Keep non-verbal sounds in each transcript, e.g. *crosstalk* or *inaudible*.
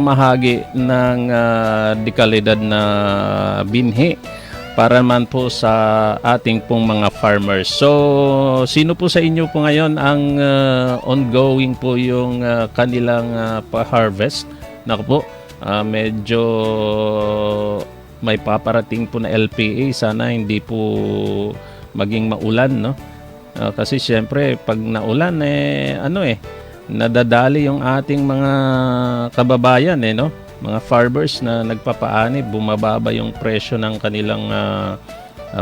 mahagi ng ah, dekalidad na binhi para naman po sa ating pong mga farmers. So, sino po sa inyo po ngayon ang ah, ongoing po yung ah, kanilang ah, pa-harvest? Naku po, ah, medyo may paparating po na LPA. Sana hindi po maging maulan, no? Ah, kasi syempre, pag naulan, eh, ano eh, nadadali yung ating mga kababayan, eh, no? Mga farmers na nagpapaani, bumababa yung presyo ng kanilang ah,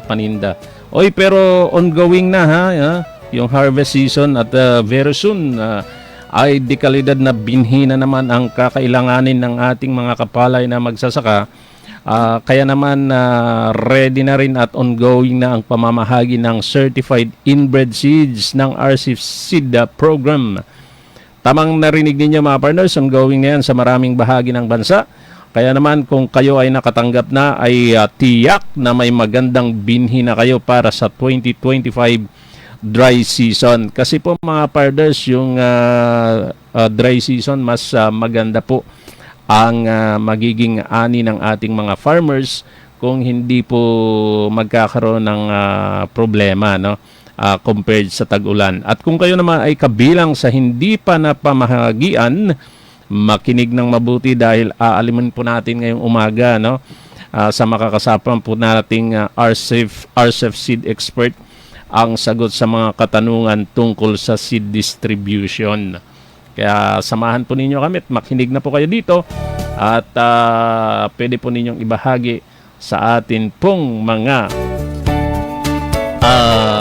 paninda. Oy, pero ongoing na ha, yung harvest season at ah, very soon ah, ay dekalidad na binhi na naman ang kakailanganin ng ating mga kapalay na magsasaka. Ah, kaya naman ah, ready na rin at ongoing na ang pamamahagi ng certified inbred seeds ng RCF Seed ah, program. Tamang narinig ninyo mga partners, ongoing na yan sa maraming bahagi ng bansa. Kaya naman kung kayo ay nakatanggap na ay ah, tiyak na may magandang binhi na kayo para sa 2025 dry season. Kasi po mga partners, yung ah, ah, dry season mas ah, maganda po ang ah, magiging ani ng ating mga farmers kung hindi po magkakaroon ng ah, problema no ah, compared sa tag-ulan. At kung kayo naman ay kabilang sa hindi pa napamahagian, makinig ng mabuti dahil aaliman po natin ngayong umaga no ah, sa makakasapang po nating ah, RCEF, RCEF seed expert ang sagot sa mga katanungan tungkol sa seed distribution. Kaya samahan po ninyo kami at makinig na po kayo dito at ah, pwede po ninyong ibahagi sa atin pong mga ah,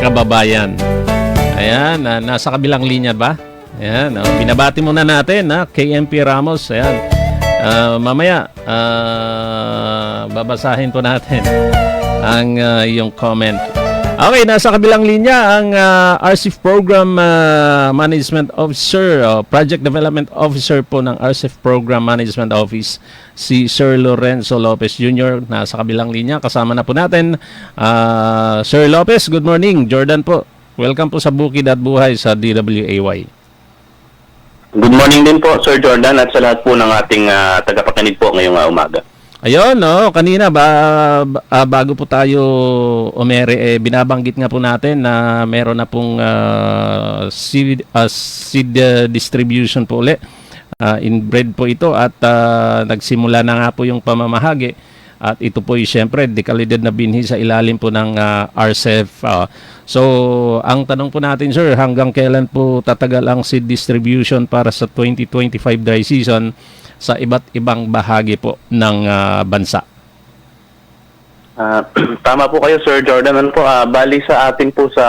kababayan. Ayan, ah, nasa kabilang linya ba? Ayan, oh, binabati muna natin ha, KMP Ramos. Ayan. Ah, mamaya ah, babasahin po natin ang ah, iyong comment. Okay, nasa kabilang linya ang ah, RCF Program ah, Management Officer, o Project Development Officer po ng RCF Program Management Office, si Sir Lorenzo Lopez Jr. Nasa kabilang linya, kasama na po natin. Ah, Sir Lopez, good morning. Jordan po. Welcome po sa Bukid at Buhay sa DWAY. Good morning din po, Sir Jordan, at sa lahat po ng ating ah, tagapakinig po ngayong ah, umaga. Ayun, no, kanina ba ah, bago po tayo umere eh, binabanggit nga po natin na meron na pong ah, seed, ah, seed distribution po uli. Ah, inbred po ito at ah, nagsimula na nga po yung pamamahagi at ito po ay syempre dekalidad na binhi sa ilalim po ng ah, RCEF. ah. so, ang tanong po natin sir, hanggang kailan po tatagal ang seed distribution para sa 2025 dry season sa iba't ibang bahagi po ng ah, bansa. Ah, *clears throat* tama po kayo, Sir Jordan. Ano po, ah, bali sa atin po sa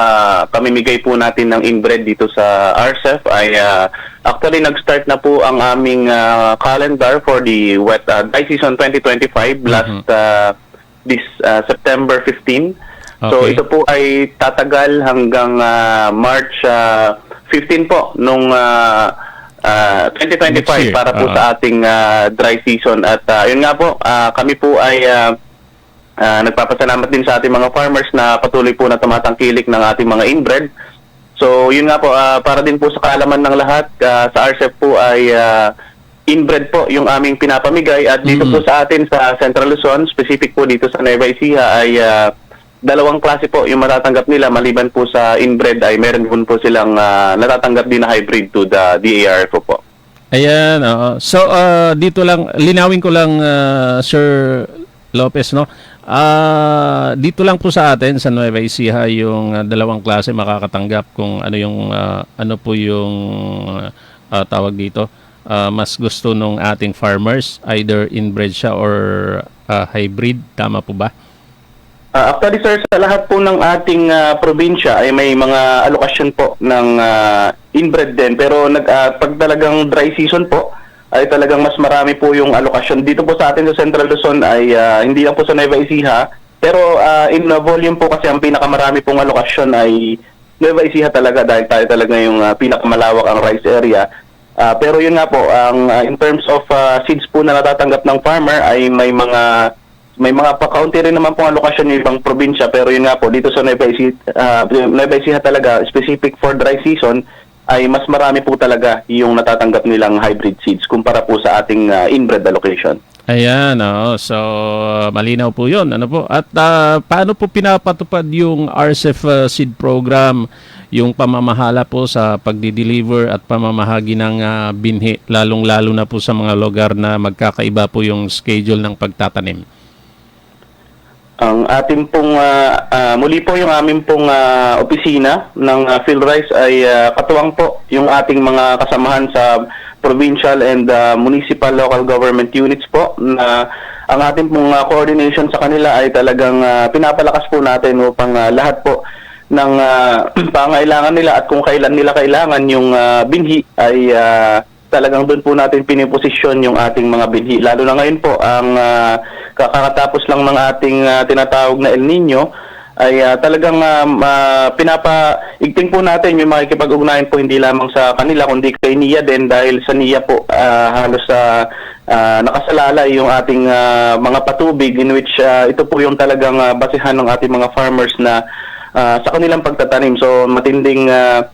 pamimigay po natin ng inbred dito sa RCEF ay ah, actually nag-start na po ang aming ah, calendar for the wet ah, dry season 2025 last ah, this ah, September 15. So Okay. ito po ay tatagal hanggang ah, March ah, 15 po nung ah, ah, Next 2025 year. para po Ah. sa ating ah, dry season at ah, yun nga po ah, kami po ay ah, ah, nagpapasalamat din sa ating mga farmers na patuloy po na tumatangkilik ng ating mga inbred. So yun nga po ah, para din po sa kaalaman ng lahat ah, sa RCEP po ay ah, inbred po yung aming pinapamigay at dito Mhm. po sa atin sa Central Luzon, specific po dito sa Nueva Ecija ay ah, dalawang klase po yung matatanggap nila maliban po sa inbred ay meron din po silang ah, natatanggap din na hybrid to the DAR po po. Ayan, oo. So, ah, dito lang, linawin ko lang, ah, Sir Lopez, no? Ah, dito lang po sa atin, sa Nueva Ecija, yung ah, dalawang klase makakatanggap kung ano yung, ah, ano po yung ah, tawag dito. Ah, mas gusto nung ating farmers, either inbred siya or ah, hybrid. Tama po ba? Ah, actually sir, sa lahat po ng ating ah, probinsya ay may mga alokasyon po ng ah, inbred din. Pero nag, ah, pag talagang dry season po, ay talagang mas marami po yung alokasyon. Dito po sa atin sa Central Luzon ay ah, hindi lang po sa Nueva Ecija, pero ah, in ah, volume po kasi ang pinakamarami pong alokasyon ay Nueva Ecija talaga dahil tayo talaga yung ah, pinakamalawak ang rice area. Ah, pero yun nga po, ang ah, in terms of ah, seeds po na natatanggap ng farmer ay may mga may mga pa-county rin naman pong alokasyon yung ibang probinsya pero yun nga po dito sa Nueva Ecija, ah, Nueva Ecija talaga specific for dry season ay mas marami po talaga yung natatanggap nilang hybrid seeds kumpara po sa ating ah, inbred allocation. Ayan, oo. so malinaw po yun. Ano po? At ah, paano po pinapatupad yung RCEF ah, seed program, yung pamamahala po sa pagdi-deliver at pamamahagi ng ah, binhi, lalong-lalo na po sa mga lugar na magkakaiba po yung schedule ng pagtatanim? Ang ating pong ah, ah, muli po yung aming pong ah, opisina ng uh, PhilRice ay ah, katuwang po yung ating mga kasamahan sa provincial and ah, municipal local government units po na ang ating pong ah, coordination sa kanila ay talagang ah, pinapalakas po natin upang ah, lahat po ng ah, *clears throat* pangailangan nila at kung kailan nila kailangan yung ah, binhi ay ah, talagang doon po natin piniposisyon yung ating mga binhi. Lalo na ngayon po, ang ah, kakatapos lang ng ating ah, tinatawag na El Nino, ay ah, talagang um, ah, pinapaigting po natin yung makikipag-ugnayan po hindi lamang sa kanila, kundi kay NIA din dahil sa NIA po ah, halos sa nakasalalay yung ating ah, mga patubig in which ah, ito po yung talagang ah, basihan ng ating mga farmers na ah, sa kanilang pagtatanim. So matinding ah,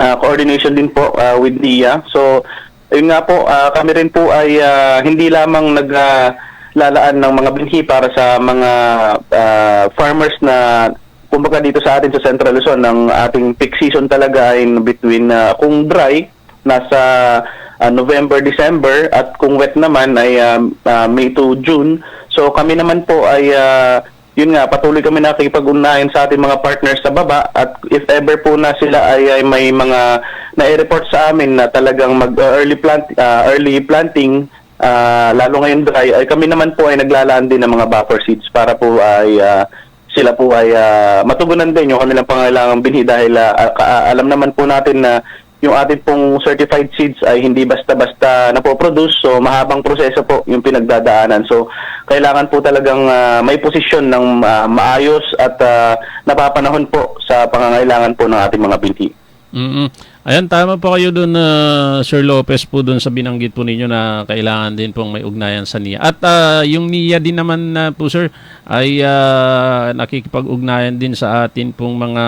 uh, coordination din po uh, with NIA. So, yun nga po, uh, kami rin po ay uh, hindi lamang naglalaan ng mga binhi para sa mga uh, farmers na kumbaga dito sa atin sa Central Luzon, ang ating peak season talaga ay between uh, kung dry, nasa uh, November, December at kung wet naman ay um, uh, May to June. So kami naman po ay uh, yun nga, patuloy kami nakikipag-unahin sa ating mga partners sa baba at if ever po na sila ay, ay may mga na-report sa amin na talagang mag uh, early plant uh, early planting uh, lalo ngayon dry ay kami naman po ay naglalaan din ng mga buffer seeds para po ay uh, sila po ay uh, matugunan din yung kanilang pangailangang binhi dahil uh, alam naman po natin na yung ating pong certified seeds ay hindi basta-basta napoproduce so mahabang proseso po yung pinagdadaanan so kailangan po talagang ah, may posisyon ng ah, maayos at ah, napapanahon po sa pangangailangan po ng ating mga binhi. mm Ayan, tama po kayo doon, uh, Sir Lopez, po doon sa binanggit po ninyo na kailangan din pong may ugnayan sa NIA. At ah, yung NIA din naman na po, Sir, ay ah, nakikipag-ugnayan din sa atin pong mga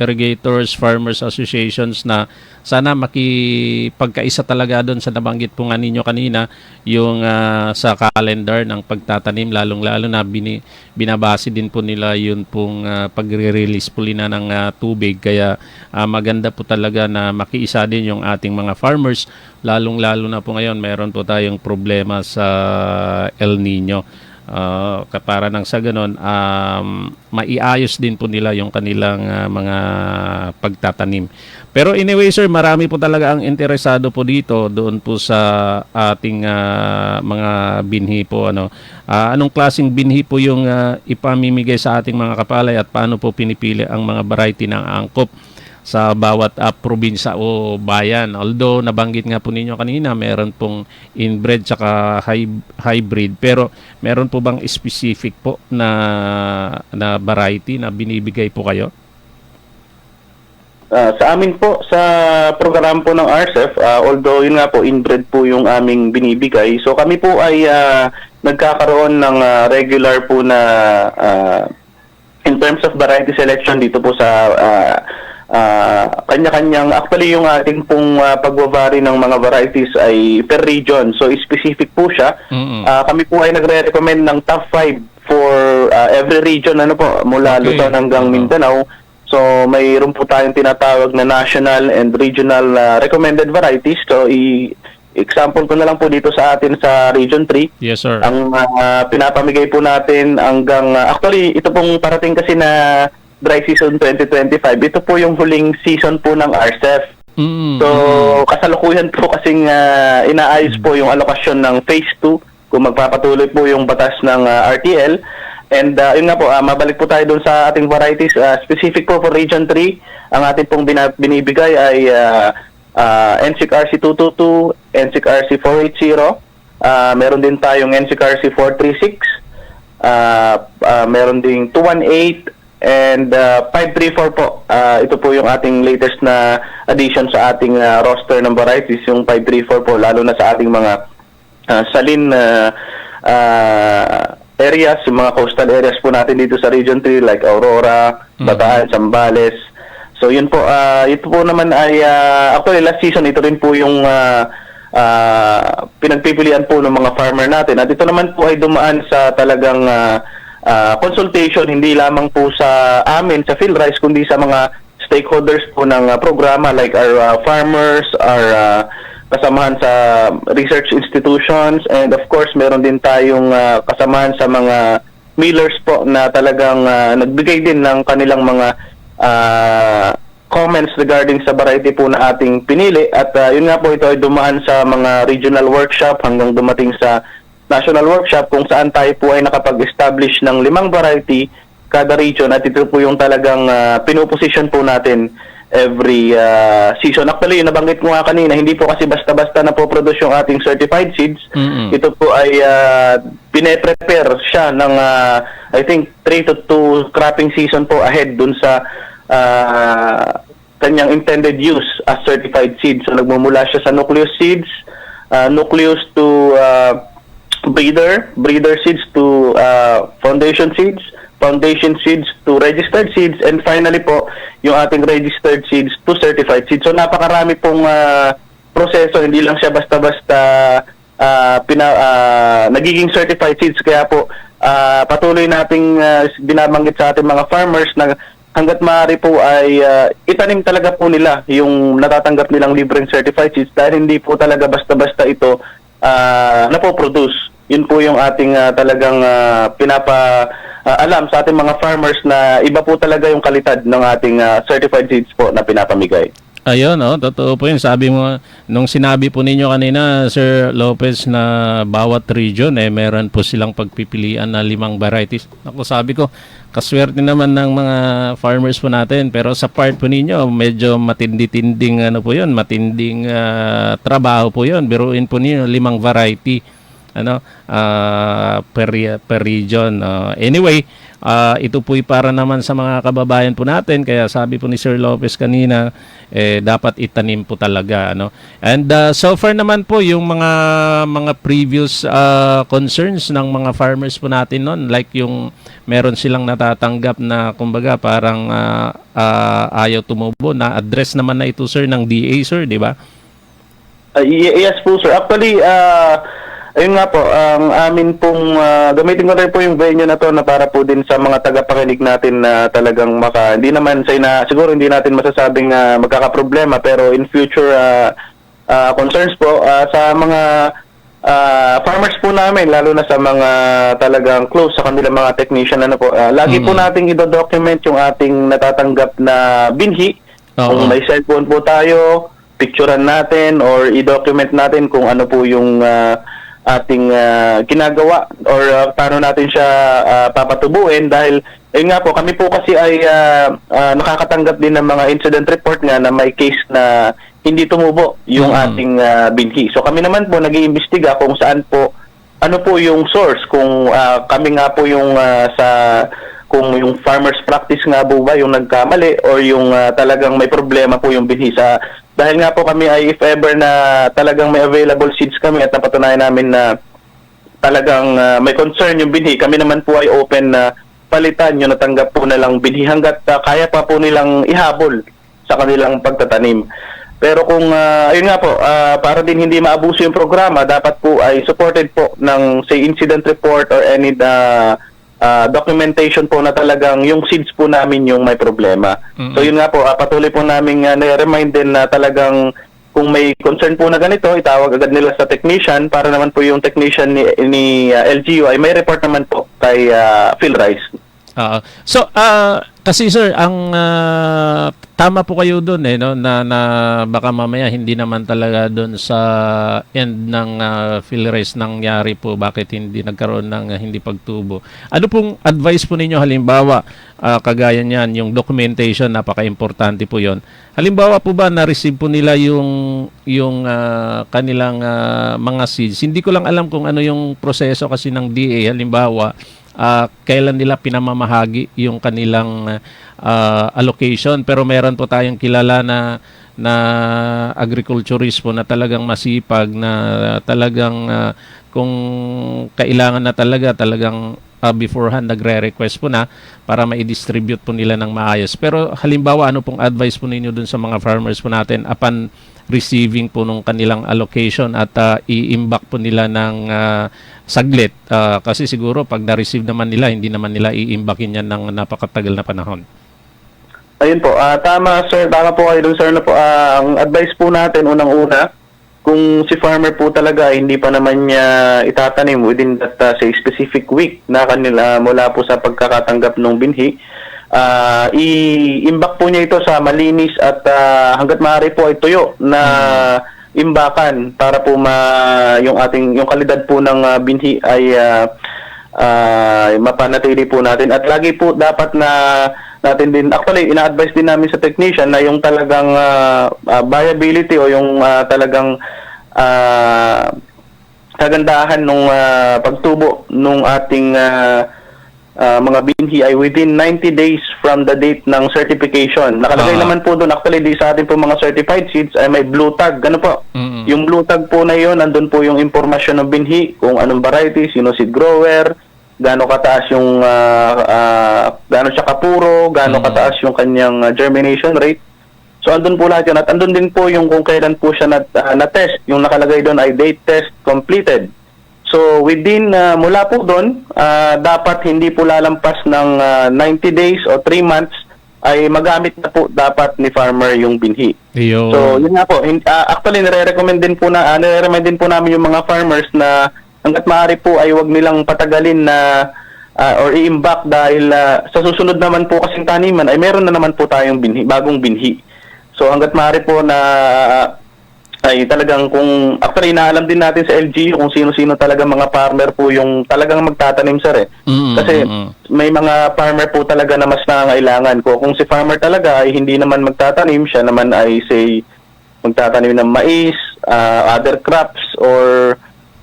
irrigators, farmers associations na sana makipagkaisa talaga doon sa nabanggit po nga ninyo kanina yung ah, sa calendar ng pagtatanim lalong-lalo na bini, binabase din po nila yun pong ah, pagre-release po nila ng ah, tubig. Kaya ah, maganda po talaga na makiisa din yung ating mga farmers lalong-lalo na po ngayon meron po tayong problema sa El Nino Uh, para nang sa ganon, um, maiayos din po nila yung kanilang ah, mga pagtatanim. Pero anyway sir, marami po talaga ang interesado po dito doon po sa ating ah, mga binhi po. Ano. Ah, anong klaseng binhi po yung ah, ipamimigay sa ating mga kapalay at paano po pinipili ang mga variety ng angkop? Sa bawat uh, probinsya o bayan. Although nabanggit nga po ninyo kanina, meron pong inbred tsaka hy- hybrid. Pero meron po bang specific po na na variety na binibigay po kayo? Ah, sa amin po, sa program po ng RCEF, ah, although yun nga po, inbred po yung aming binibigay. So kami po ay ah, nagkakaroon ng ah, regular po na ah, in terms of variety selection dito po sa ah, ah, kanya-kanyang, actually yung ating pong uh, pagbavari ng mga varieties ay per region. So specific po siya. Mm-mm. Ah, kami po ay nagre-recommend ng top 5 for ah, every region ano po mula Okay. Luzon hanggang. Mindanao. So mayroon po tayong tinatawag na national and regional ah, recommended varieties. So i example ko na lang po dito sa atin sa Region 3. Yes sir. Ang ah, pinapamigay po natin hanggang ah, actually ito pong parating kasi na dry season 2025. Ito po yung huling season po ng RCEF. Mm-mm. So, kasalukuyan po kasing ah, inaayos po yung alokasyon ng phase 2 kung magpapatuloy po yung batas ng ah, RTL. And ah, yun nga po, ah, mabalik po tayo doon sa ating varieties. Ah, specific po for Region 3, ang ating pong bina- binibigay ay uh, NSIC RC 222, NSIC RC 480, ah, meron din tayong NSIC RC 436, ah, ah, meron ding 218, And uh, 534 po, ah, ito po yung ating latest na addition sa ating ah, roster ng varieties, yung 534 po, lalo na sa ating mga ah, salin na ah, areas, yung mga coastal areas po natin dito sa Region 3 like Aurora, Bataan, Zambales. So yun po, ah, ito po naman ay ah, actually last season ito rin po yung ah, ah, pinagpipilian po ng mga farmer natin. At ito naman po ay dumaan sa talagang ah, ah, consultation hindi lamang po sa amin sa PhilRice kundi sa mga stakeholders po ng ah, programa like our ah, farmers, our ah, kasamahan sa research institutions and of course meron din tayong ah, kasamahan sa mga millers po na talagang ah, nagbigay din ng kanilang mga ah, comments regarding sa variety po na ating pinili. At ah, yun nga po ito ay dumaan sa mga regional workshop hanggang dumating sa national workshop kung saan tayo po ay nakapag-establish ng limang variety kada region at ito po yung talagang uh, pinuposition po natin every ah, season. Actually, yung nabanggit ko nga kanina, hindi po kasi basta-basta na po produce yung ating certified seeds. Mm-mm. Ito po ay uh, pine-prepare siya ng ah, I think 3 to 2 cropping season po ahead dun sa ah, kanyang intended use as certified seeds. So nagmumula siya sa nucleus seeds, ah, nucleus to breeder, breeder seeds to ah, foundation seeds, foundation seeds to registered seeds, and finally po, yung ating registered seeds to certified seeds. So napakarami pong ah, proseso, hindi lang siya basta-basta ah, pina, ah, nagiging certified seeds. Kaya po, ah, patuloy nating ah, binabanggit sa ating mga farmers na hanggat maaari po ay ah, itanim talaga po nila yung natatanggap nilang libreng certified seeds dahil hindi po talaga basta-basta ito ah, napoproduce. Yun po yung ating ah, talagang ah, pinapa ah, alam sa ating mga farmers na iba po talaga yung kalidad ng ating ah, certified seeds po na pinapamigay. Ayun, oh, totoo po yun. Sabi mo, nung sinabi po ninyo kanina, Sir Lopez, na bawat region, eh, meron po silang pagpipilian na limang varieties. Ako sabi ko, kaswerte naman ng mga farmers po natin. Pero sa part po ninyo, medyo matindi-tinding ano po yun, matinding ah, trabaho po yun. Biruin po ninyo, limang variety ano ah, per, per region. Ah, anyway, ah, ito po'y para naman sa mga kababayan po natin. Kaya sabi po ni Sir Lopez kanina, eh, dapat itanim po talaga. Ano? And ah, so far naman po, yung mga mga previous ah, concerns ng mga farmers po natin noon, like yung meron silang natatanggap na kumbaga parang ah, ah, ayaw tumubo, na-address naman na ito sir ng DA sir, di ba? Uh, yes po sir. Actually, uh, ayun nga po, ang amin pong, ah, gamitin ko rin po yung venue na to na para po din sa mga tagapakinig natin na talagang maka, hindi naman sa ina, siguro hindi natin masasabing na magkakaproblema pero in future ah, ah, concerns po ah, sa mga ah, farmers po namin, lalo na sa mga talagang close sa kanilang mga technician, ano po, ah, lagi po nating i-document yung ating natatanggap na binhi. Oo. Kung may cellphone po tayo, picturean natin or i-document natin kung ano po yung ah, ating ah, ginagawa or ah, paano natin siya ah, papatubuin dahil ayun nga po kami po kasi ay ah, ah, nakakatanggap din ng mga incident report nga na may case na hindi tumubo yung Mhm. ating ah, binhi. So kami naman po nag-iimbestiga kung saan po ano po yung source kung ah, kami nga po yung ah, sa kung yung farmers practice nga po ba yung nagkamali or yung ah, talagang may problema po yung binhi sa dahil nga po kami ay if ever na talagang may available seeds kami at napatunayan namin na talagang ah, may concern yung binhi, kami naman po ay open na palitan yung natanggap po nilang binhi hanggat ah, kaya pa po nilang ihabol sa kanilang pagtatanim. Pero kung ah, ayun nga po, ah, para din hindi maabuso yung programa, dapat po ay supported po ng say incident report or any ah, ah, documentation po na talagang yung seeds po namin yung may problema. Mm-mm. So yun nga po, ah, patuloy po namin uh, remind din na talagang kung may concern po na ganito, itawag agad nila sa technician para naman po yung technician ni, ni ah, LGU ay may report naman po kay uh, Phil Rice. Oo. so, ah, kasi sir, ang ah, tama po kayo doon eh, no, na, na baka mamaya hindi naman talaga doon sa end ng uh, fill race nangyari po bakit hindi nagkaroon ng ah, hindi pagtubo. Ano pong advice po ninyo halimbawa, ah, kagaya niyan, yung documentation, napaka-importante po yon Halimbawa po ba na-receive po nila yung yung ah, kanilang ah, mga seeds? Hindi ko lang alam kung ano yung proseso kasi ng DA. Halimbawa, ah, kailan nila pinamamahagi yung kanilang ah, allocation pero meron po tayong kilala na na agriculturist po na talagang masipag na talagang ah, kung kailangan na talaga talagang ah, beforehand nagre-request po na para ma-distribute po nila ng maayos. Pero halimbawa, ano pong advice po ninyo dun sa mga farmers po natin upon receiving po nung kanilang allocation at ah, i-imbak po nila ng ah, saglit Ah, kasi siguro pag na-receive naman nila hindi naman nila i-imbakin yan ng napakatagal na panahon. Ayun po, ah, tama sir, tama po kayo dun sir na po. Ah, ang advice po natin unang-una, kung si farmer po talaga hindi pa naman niya itatanim within that ah, say specific week na kanila mula po sa pagkakatanggap ng binhi, ah, i-imbak po niya ito sa malinis at ah, hanggat maaari po ay tuyo na imbakan para po ma yung ating yung kalidad po ng ah, binhi ay ah, ah, mapanatili po natin. At lagi po dapat na natin din actually ina-advise din namin sa technician na yung talagang ah, ah, viability o yung ah, talagang ah, kagandahan nung ah, pagtubo nung ating ah, ah, mga binhi ay within 90 days from the date ng certification. Nakalagay Ah. naman po doon actually di sa atin po mga certified seeds ay may blue tag. Ano po? Mm-mm. Yung blue tag po na yon, andun po yung impormasyon ng binhi, kung anong variety, sino seed grower, gaano kataas yung ah, ah, gaano siya kapuro, gaano Mm. kataas yung kanyang germination rate. So andun po lahat yun. At andun din po yung kung kailan po siya na, ah, na-test. Yung nakalagay doon ay date test completed. So within, ah, mula po doon, ah, dapat hindi po lalampas ng ah, 90 days o 3 months ay magamit na po dapat ni farmer yung binhi. Ayun. So, yun nga po. Hin- ah, actually, nire-recommend din po na, uh, nire-recommend din po namin yung mga farmers na hanggat maaari po ay wag nilang patagalin na ah, or i-imbak dahil ah, sa susunod naman po kasing taniman ay meron na naman po tayong binhi, bagong binhi. So, hanggat maaari po na ah, ay talagang kung actually inaalam din natin sa LGU kung sino-sino talaga mga farmer po yung talagang magtatanim sir eh. Mm, Kasi mm, mm. may mga farmer po talaga na mas nangangailangan ko. Kung si farmer talaga ay hindi naman magtatanim, siya naman ay say magtatanim ng mais, ah, other crops or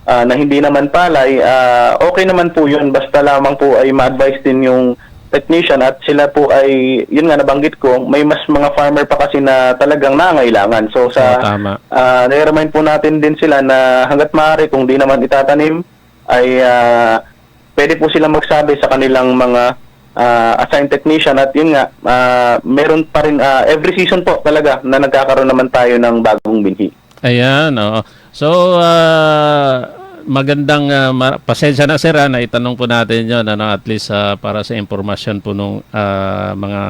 ah, na hindi naman palay, ah, okay naman po 'yun basta lamang po ay ma-advise din yung technician at sila po ay yun nga nabanggit ko, may mas mga farmer pa kasi na talagang nangangailangan. So sa Oo, tama. Ah, nire-remind po natin din sila na hanggat maaari kung di naman itatanim ay ah, pwede po sila magsabi sa kanilang mga ah, assigned technician at yun nga ah, meron pa rin ah, every season po talaga na nagkakaroon naman tayo ng bagong binhi. Ayan, oo. So, ah, magandang ah, ma- pasensya na sir na itanong po natin yon ano, at least ah, para sa impormasyon po nung ah, mga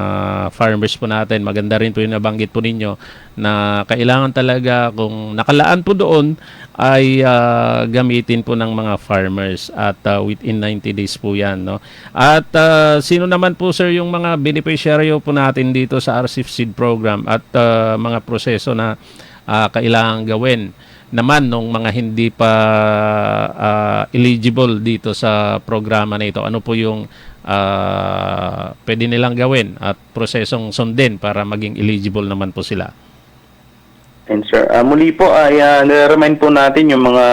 farmers po natin. Maganda rin po yung nabanggit po ninyo na kailangan talaga kung nakalaan po doon ay ah, gamitin po ng mga farmers at ah, within 90 days po yan. No? At ah, sino naman po sir yung mga beneficiaryo po natin dito sa RCF Seed Program at ah, mga proseso na ah, kailangan gawin naman nung mga hindi pa ah, eligible dito sa programa na ito. Ano po yung ah, pwede nilang gawin at prosesong sundin para maging eligible naman po sila? And sir, ah, muli po ay uh, nire-remind po natin yung mga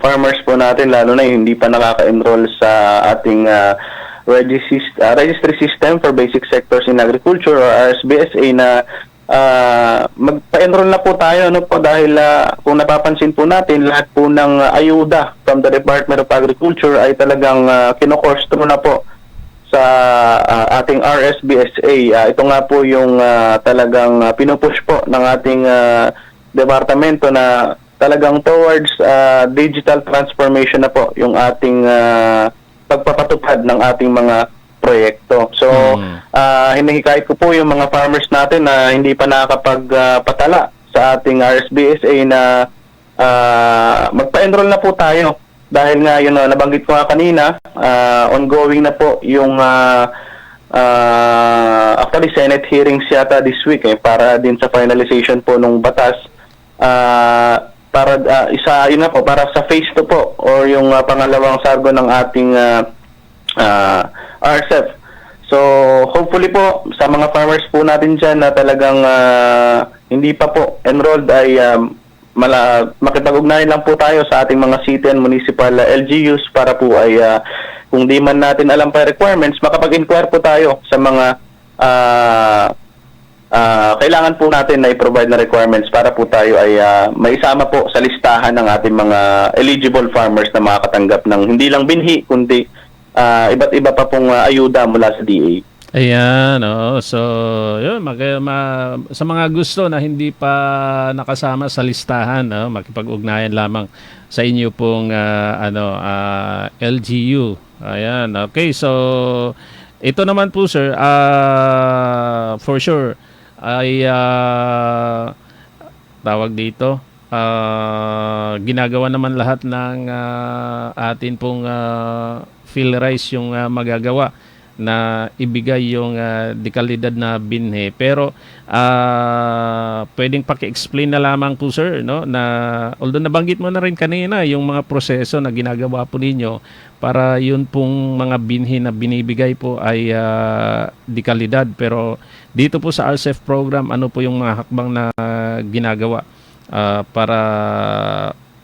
farmers po natin lalo na yung hindi pa nakaka-enroll sa ating ah, registry, ah, registry system for basic sectors in agriculture or RSBSA na ah, magpa-enroll na po tayo ano po dahil ah, kung napapansin po natin lahat po ng ah, ayuda from the Department of Agriculture ay talagang uh, kino-course through na po sa ah, ating RSBSA. Ah, ito nga po yung ah, talagang uh, pinupush po ng ating ah, departamento na talagang towards ah, digital transformation na po yung ating ah, pagpapatupad ng ating mga proyekto. So, Mm. ah hinihikayat ko po yung mga farmers natin na hindi pa nakakapagpatala sa ating RSBSA na ah, magpa-enroll na po tayo. Dahil nga, yun, ah, nabanggit ko nga kanina, ah, ongoing na po yung ah, ah, actually Senate hearings yata this week eh, para din sa finalization po ng batas. Ah, para ah, isa yun nga po para sa phase 2 po or yung ah, pangalawang sargo ng ating ah, ah, RCEP. So, hopefully po sa mga farmers po natin dyan na talagang ah, hindi pa po enrolled ay um, mala, makipag-ugnayan lang po tayo sa ating mga city and municipal ah, LGUs para po ay ah, kung di man natin alam pa requirements, makapag-inquire po tayo sa mga ah, ah, kailangan po natin na i-provide na requirements para po tayo ay ah, maisama po sa listahan ng ating mga eligible farmers na makakatanggap ng hindi lang binhi kundi ah, iba't iba pa pong ah, ayuda mula sa DA. Ayan, oo. So, yun, mag, ma- sa mga gusto na hindi pa nakasama sa listahan, no, makipag-ugnayan lamang sa inyo pong ah, ano, ah, LGU. Ayan, okay. So, ito naman po, sir, ah, for sure, ay ah, tawag dito, ah, ginagawa naman lahat ng ah, atin pong uh, PhilRice yung ah, magagawa na ibigay yung ah, dekalidad na binhe. Pero ah, pwedeng paki-explain na lamang po sir no na although nabanggit mo na rin kanina yung mga proseso na ginagawa po ninyo para yun pong mga binhi na binibigay po ay ah, dekalidad pero dito po sa RCEF program ano po yung mga hakbang na ginagawa ah, para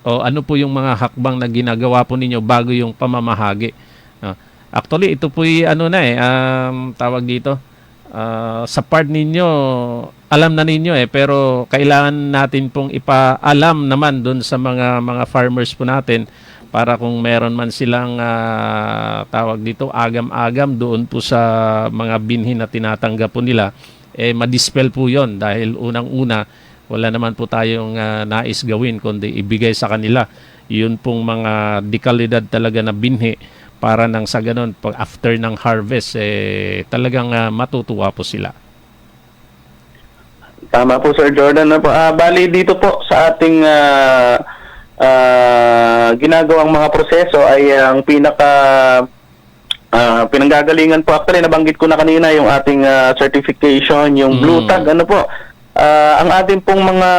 o ano po yung mga hakbang na ginagawa po ninyo bago yung pamamahagi no? Actually, ito po ano na eh, um, tawag dito. ah, sa part ninyo, alam na ninyo eh, pero kailangan natin pong ipaalam naman doon sa mga mga farmers po natin para kung meron man silang ah, tawag dito agam-agam doon po sa mga binhi na tinatanggap po nila eh madispel po yon dahil unang-una wala naman po tayong ah, nais gawin kundi ibigay sa kanila yun pong mga dekalidad talaga na binhi para nang sa ganun pag after ng harvest eh talagang ah, matutuwa po sila. Tama po Sir Jordan. Ano po? Ah, bali dito po sa ating ah, ah, ginagawang mga proseso ay ang pinaka ah, pinanggagalingan po actually nabanggit ko na kanina yung ating ah, certification, yung blue Mm. tag ano po. Ah, ang ating pong mga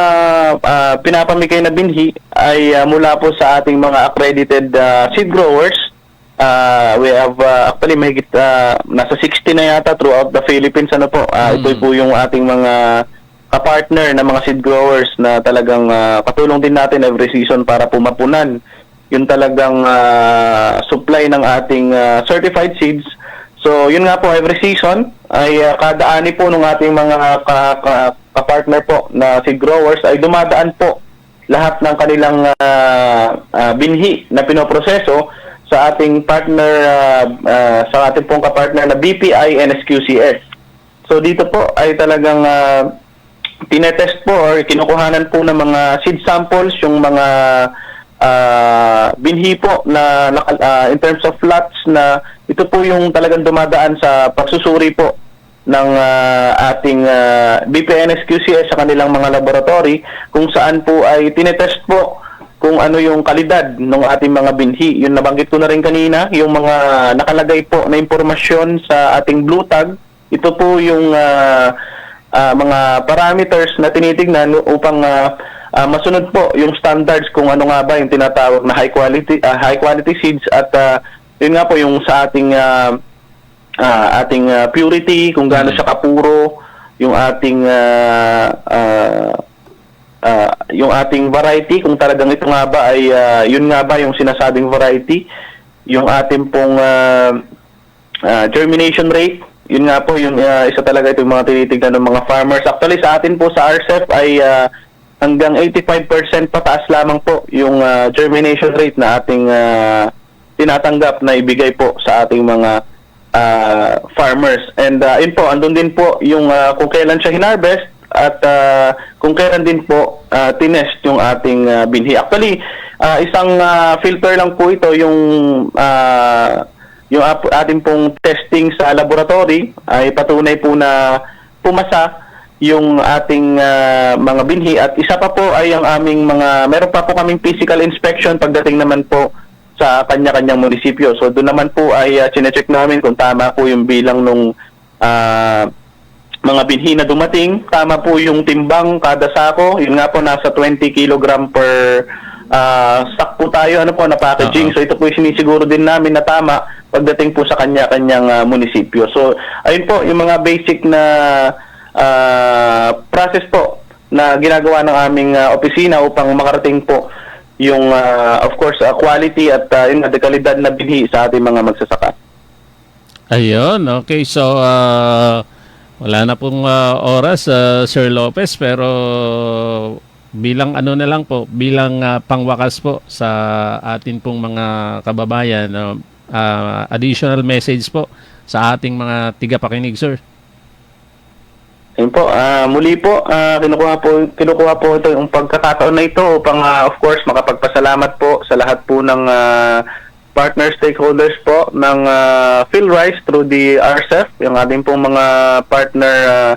ah, pinapamigay na binhi ay ah, mula po sa ating mga accredited ah, seed growers. Ah, we have ah, actually mahigit ah, nasa 60 na yata throughout the Philippines ano po. Ito Mm. po yung ating mga kapartner na mga seed growers na talagang ah, katulong din natin every season para pumapunan yung talagang ah, supply ng ating ah, certified seeds. So, yun nga po, every season ay ah, kada ani po ng ating mga ka- ka- kapartner po na seed growers ay dumadaan po lahat ng kanilang ah, ah, binhi na pinoproseso sa ating partner ah, ah, sa ating pong kapartner na BPI and SQCS. So dito po ay talagang ah, tinetest po or kinukuhanan po ng mga seed samples yung mga ah, binhi po na, ah, in terms of lots na ito po yung talagang dumadaan sa pagsusuri po ng ah, ating uh, BPNS QCS sa kanilang mga laboratory kung saan po ay tinetest po kung ano yung kalidad ng ating mga binhi. Yun nabanggit ko na rin kanina, yung mga nakalagay po na impormasyon sa ating blue tag. Ito po yung ah, ah, mga parameters na tinitingnan upang ah, ah, masunod po yung standards kung ano nga ba yung tinatawag na high quality ah, high quality seeds at ah, yun nga po yung sa ating ah, ah, ating ah, purity, kung gaano siya kapuro, yung ating ah, ah, ah, yung ating variety, kung talagang ito nga ba ay ah, yun nga ba yung sinasabing variety, yung ating pong ah, ah, germination rate, yun nga po yung ah, isa talaga ito yung mga tinitignan ng mga farmers. Actually sa atin po sa RCEP ay ah, hanggang 85% pataas lamang po yung ah, germination rate na ating ah, tinatanggap na ibigay po sa ating mga ah, farmers. And uh, yun po, andun din po yung ah, kung kailan siya hinarvest at ah, kung kailan din po ah, tinest yung ating ah, binhi. Actually, ah, isang ah, filter lang po ito yung ah, yung ating pong testing sa laboratory ay patunay po na pumasa yung ating ah, mga binhi at isa pa po ay ang aming mga meron pa po kaming physical inspection pagdating naman po sa kanya-kanyang munisipyo. So doon naman po ay uh, chinecheck namin kung tama po yung bilang nung ah, mga binhi na dumating, tama po yung timbang kada sako. Yun nga po nasa 20 kilogram per ah, sack po tayo ano po na packaging. Oo. So ito po yung sinisiguro din namin na tama pagdating po sa kanya-kanyang ah, munisipyo. So ayun po yung mga basic na ah, process po na ginagawa ng aming ah, opisina upang makarating po yung ah, of course ah, quality at uh, yung dekalidad na binhi sa ating mga magsasaka. Ayun, okay. So ah, wala na pong ah, oras ah, Sir Lopez pero bilang ano na lang po, bilang ah, pangwakas po sa atin pong mga kababayan, no, ah, additional message po sa ating mga tigapakinig, sir. Ayun po, ah, muli po, ah, kinukuha po, kinukuha po ito yung pagkakataon na ito upang ah, of course makapagpasalamat po sa lahat po ng ah, partner stakeholders po ng uh, PhilRice through the RCEF, yung ating pong mga partner ah,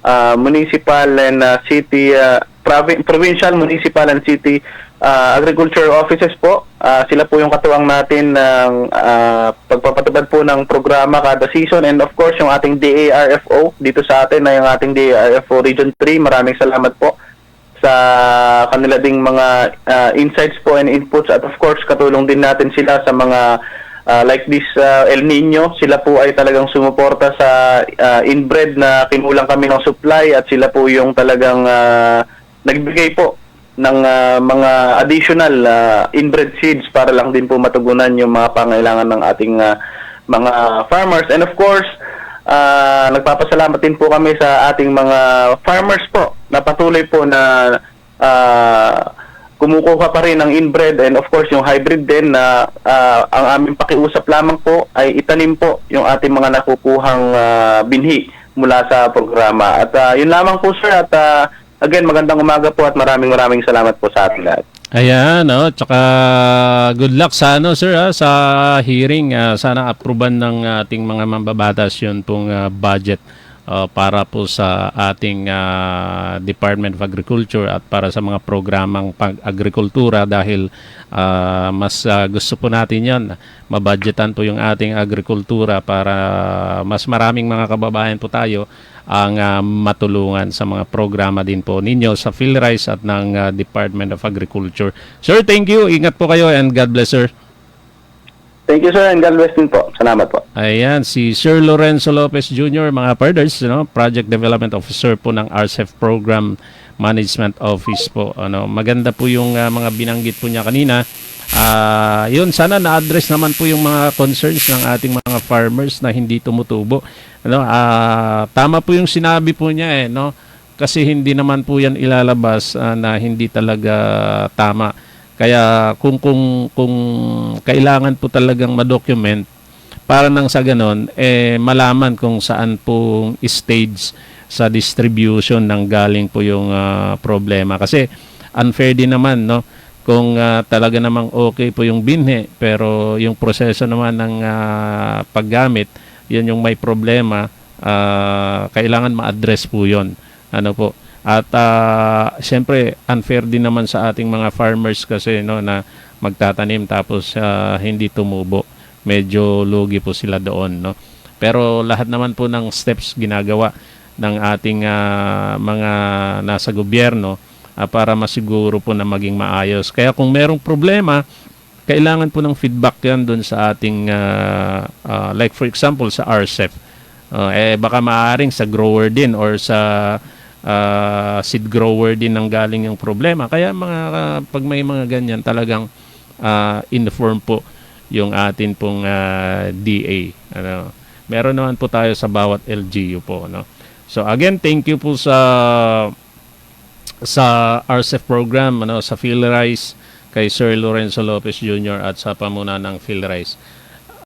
ah, municipal and ah, city, ah, provi- provincial, municipal and city ah, agriculture offices po. Ah, sila po yung katuwang natin ng ah, pagpapatupad po ng programa kada season and of course yung ating DARFO dito sa atin na yung ating DARFO Region 3. Maraming salamat po sa kanila ding mga ah, insights po and inputs. At of course katulong din natin sila sa mga ah, like this ah, El Nino. Sila po ay talagang sumuporta sa ah, inbred na kinulang kami ng supply at sila po yung talagang ah, nagbigay po ng ah, mga additional ah, inbred seeds para lang din po matugunan yung mga pangailangan ng ating ah, mga farmers. And of course Ah, nagpapasalamat din po kami sa ating mga farmers po na patuloy po na ah, kumukuha pa rin ng inbred and of course yung hybrid din na ah, ang aming pakiusap lamang po ay itanim po yung ating mga nakukuhang ah, binhi mula sa programa. At ah, yun lamang po sir at ah, again magandang umaga po at maraming maraming salamat po sa ating lahat. Ayan, no? Tsaka good luck sa ano, sir, ha, sa hearing. Ah, sana aproban ng ating mga mambabatas yun pong ah, budget ah, para po sa ating ah, Department of Agriculture at para sa mga programang pag-agrikultura dahil ah, mas ah, gusto po natin yan. Mabudgetan po yung ating agrikultura para mas maraming mga kababayan po tayo ang ah, matulungan sa mga programa din po ninyo sa PhilRice at ng ah, Department of Agriculture. Sir, thank you. Ingat po kayo and God bless, sir. Thank you sir and God bless din po. Salamat po. Ayan, si Sir Lorenzo Lopez Jr., mga parders, no? Project Development Officer po ng RCEF Program Management Office po. Ano, maganda po yung ah, mga binanggit po niya kanina. Ah, yun, sana na-address naman po yung mga concerns ng ating mga farmers na hindi tumutubo. Ano, ah, tama po yung sinabi po niya eh, no? Kasi hindi naman po yan ilalabas ah, na hindi talaga tama. Kaya kung kung kung kailangan po talagang ma-document para nang sa ganon eh malaman kung saan po stage sa distribution ng galing po yung ah, problema kasi unfair din naman no kung ah, talaga namang okay po yung binhi pero yung proseso naman ng ah, paggamit yun yung may problema ah, kailangan ma-address po yon ano po? At ah, siyempre unfair din naman sa ating mga farmers kasi no na magtatanim tapos ah, hindi tumubo. Medyo lugi po sila doon no? Pero lahat naman po ng steps ginagawa ng ating ah, mga nasa gobyerno ah, para masiguro po na maging maayos kaya kung merong problema kailangan po ng feedback yan doon sa ating ah, ah, like for example sa RCEP Uh, eh baka maaring sa grower din or sa ah, seed grower din ang galing yung problema. Kaya mga ah, pag may mga ganyan talagang ah, inform po yung atin pong ah, DA. Ano, meron naman po tayo sa bawat LGU po, no. So again, thank you po sa sa RCEF program ano sa PhilRice kay Sir Lorenzo Lopez Jr. at sa pamuna ng PhilRice.